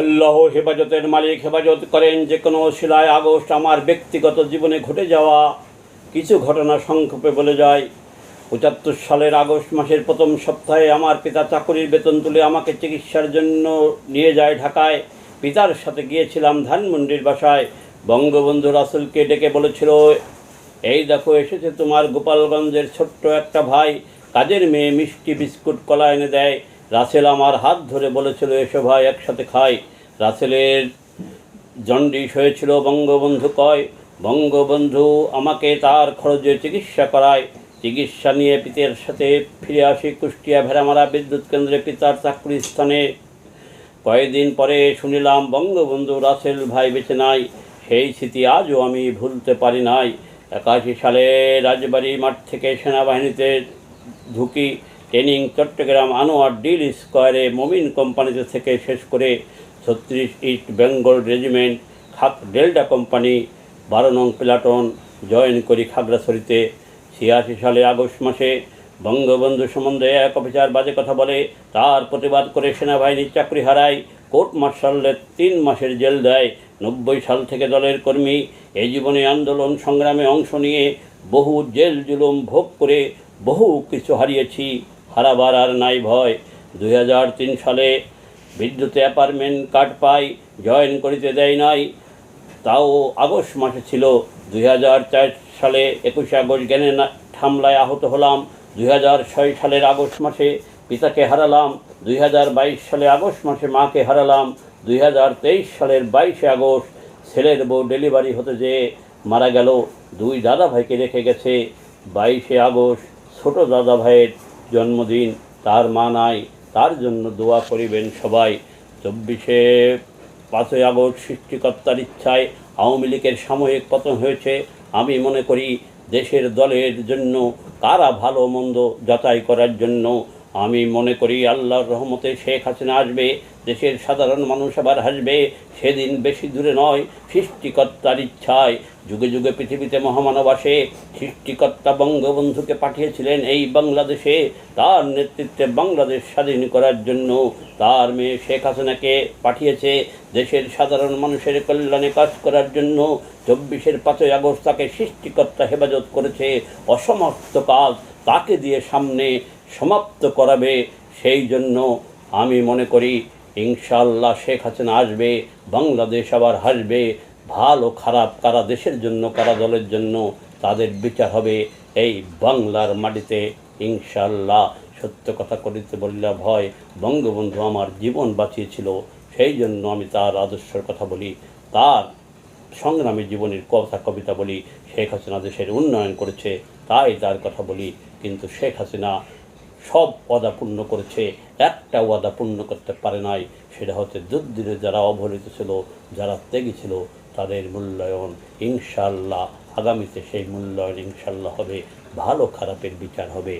আল্লাহ হেফাজতের মালিক হেফাজত করেন যে কোনো শিলায় আগস্ট আমার ব্যক্তিগত জীবনে ঘটে যাওয়া কিছু ঘটনা সংক্ষেপে বলে যায়। পঁচাত্তর সালের আগস্ট মাসের প্রথম সপ্তাহে আমার পিতা চাকরির বেতন তুলে আমাকে চিকিৎসার জন্য নিয়ে যায় ঢাকায়। পিতার সাথে গিয়েছিলাম ধানমন্ডির বাসায়। বঙ্গবন্ধু রাসুলকে ডেকে বলেছিল, এই দেখো, এসেছে তোমার গোপালগঞ্জের ছোট্ট একটা ভাই। কাজের মেয়ে মিষ্টি বিস্কুট কলা এনে দেয়। রাসেল আমার হাত ধরে বলেছিল, এসো ভাই, একসাথে খাই। রাসেলের জন্ডিস হয়েছিল, বঙ্গবন্ধু কয়? বঙ্গবন্ধু আমাকে তার খরচে চিকিৎসা করায়। চিকিৎসা নিয়ে পিতের সাথে ফিরে আসি কুষ্টিয়া ভেড়ামারা বিদ্যুৎ কেন্দ্রে পিতার চাকরির স্থানে। কয়েকদিন পরে শুনিলাম, বঙ্গবন্ধু রাসেল ভাই বেঁচে নাই। সেই স্মৃতি আজও আমি ভুলতে পারি নাই। একাশি সালে রাজবাড়ি মাঠ থেকে সেনাবাহিনীতে ঢুকি। ট্রেনিং চট্টগ্রাম আনোয়ার ডিল স্কোয়ারে মমিন কোম্পানিতে থেকে শেষ করে ছত্রিশ ইস্ট বেঙ্গল রেজিমেন্ট খাক ডেল্টা কোম্পানি বারো নং প্লাটন জয়েন করি খাগড়াছড়িতে। ছিয়াশি সালে আগস্ট মাসে বঙ্গবন্ধু সম্বন্ধে এক অফিসার বাজে কথা বলে, তার প্রতিবাদ করে সেনাবাহিনীর চাকরি হারায়, কোর্ট মার্শালের তিন মাসের জেল দেয়। নব্বই সাল থেকে দলের কর্মী এই জীবনে আন্দোলন সংগ্রামে অংশ নিয়ে বহু জেল জুলুম ভোগ করে বহু কিছু হারিয়েছি। হারাবার আর নাই ভয়। দুই হাজার তিন সালে বিদ্যুতে অ্যাপার্টমেন্ট কার্ড পাই, জয়েন করিতে দেয় নাই। তাও আগস্ট মাসে ছিল। দুই হাজার চার সালে একুশে আগস্ট জ্ঞানে হামলায় আহত হলাম। দুই হাজার ছয় সালের আগস্ট মাসে পিতাকে হারালাম। দুই হাজার বাইশ সালে আগস্ট মাসে মাকে হারালাম। দুই হাজার তেইশ সালের বাইশে আগস্ট ছেলের বউ ডেলিভারি হতে যেয়ে মারা গেল। দুই দাদা ভাইকে রেখে গেছে। বাইশে আগস্ট ছোট দাদা ভাইয়ের জন্মদিন, তার মা নাই, তার জন্য দোয়া করিবেন সবাই। চব্বিশে পাঁচই আগস্ট সৃষ্টিকর্তার ইচ্ছায় আওয়ামী লীগের সাময়িক পতন হয়েছে। আমি মনে করি দেশের দলের জন্য কারা ভালো মন্দ যাচাই করার জন্য আমি মনে করি আল্লাহর রহমতে শেখ হাসিনা আসবে, দেশের সাধারণ মানুষ আবার হাসবে। সেদিন বেশি দূরে নয়, সৃষ্টিকর্তার ইচ্ছায়। যুগে যুগে পৃথিবীতে মহামানব আসে, সৃষ্টিকর্তা বঙ্গবন্ধুকে পাঠিয়েছিলেন এই বাংলাদেশে। তার নেতৃত্বে বাংলাদেশ স্বাধীন করার জন্য তার মেয়ে শেখ হাসিনাকে পাঠিয়েছে। দেশের সাধারণ মানুষের কল্যাণে কাজ করার জন্য চব্বিশের পাঁচই আগস্ট তাকে সৃষ্টিকর্তা হেফাজত করেছে। অসমাপ্ত কাজ তাকে দিয়ে সামনে সমাপ্ত করাবে, সেই জন্য আমি মনে করি ইনশাল্লাহ শেখ হাসিনা আসবে, বাংলাদেশ আবার হাসবে, ভালো খারাপ কারা দেশের জন্য, কারা দলের জন্য, তাদের বিচার হবে এই বাংলার মাটিতে ইনশাল্লাহ সত্য কথা করিতে বললে ভয়, বঙ্গবন্ধু আমার জীবন বাঁচিয়েছিল, সেই জন্য আমি তার আদর্শের কথা বলি, তার সংগ্রামী জীবনের কথা কবিতা বলি, শেখ হাসিনা দেশের উন্নয়ন করেছে, তাই তার কথা বলি। কিন্তু শেখ হাসিনা সব ওয়াদা পূর্ণ করেছে, একটা ওয়াদা পূর্ণ করতে পারে নাই, সেটা হচ্ছে যুদ্ধে যারা অবহেলিত ছিল, যারা ত্যাগী ছিল, তাদের মূল্যায়ন ইনশাল্লাহ আগামীতে সেই মূল্যায়ন ইনশাল্লাহ হবে, ভালো খারাপের বিচার হবে।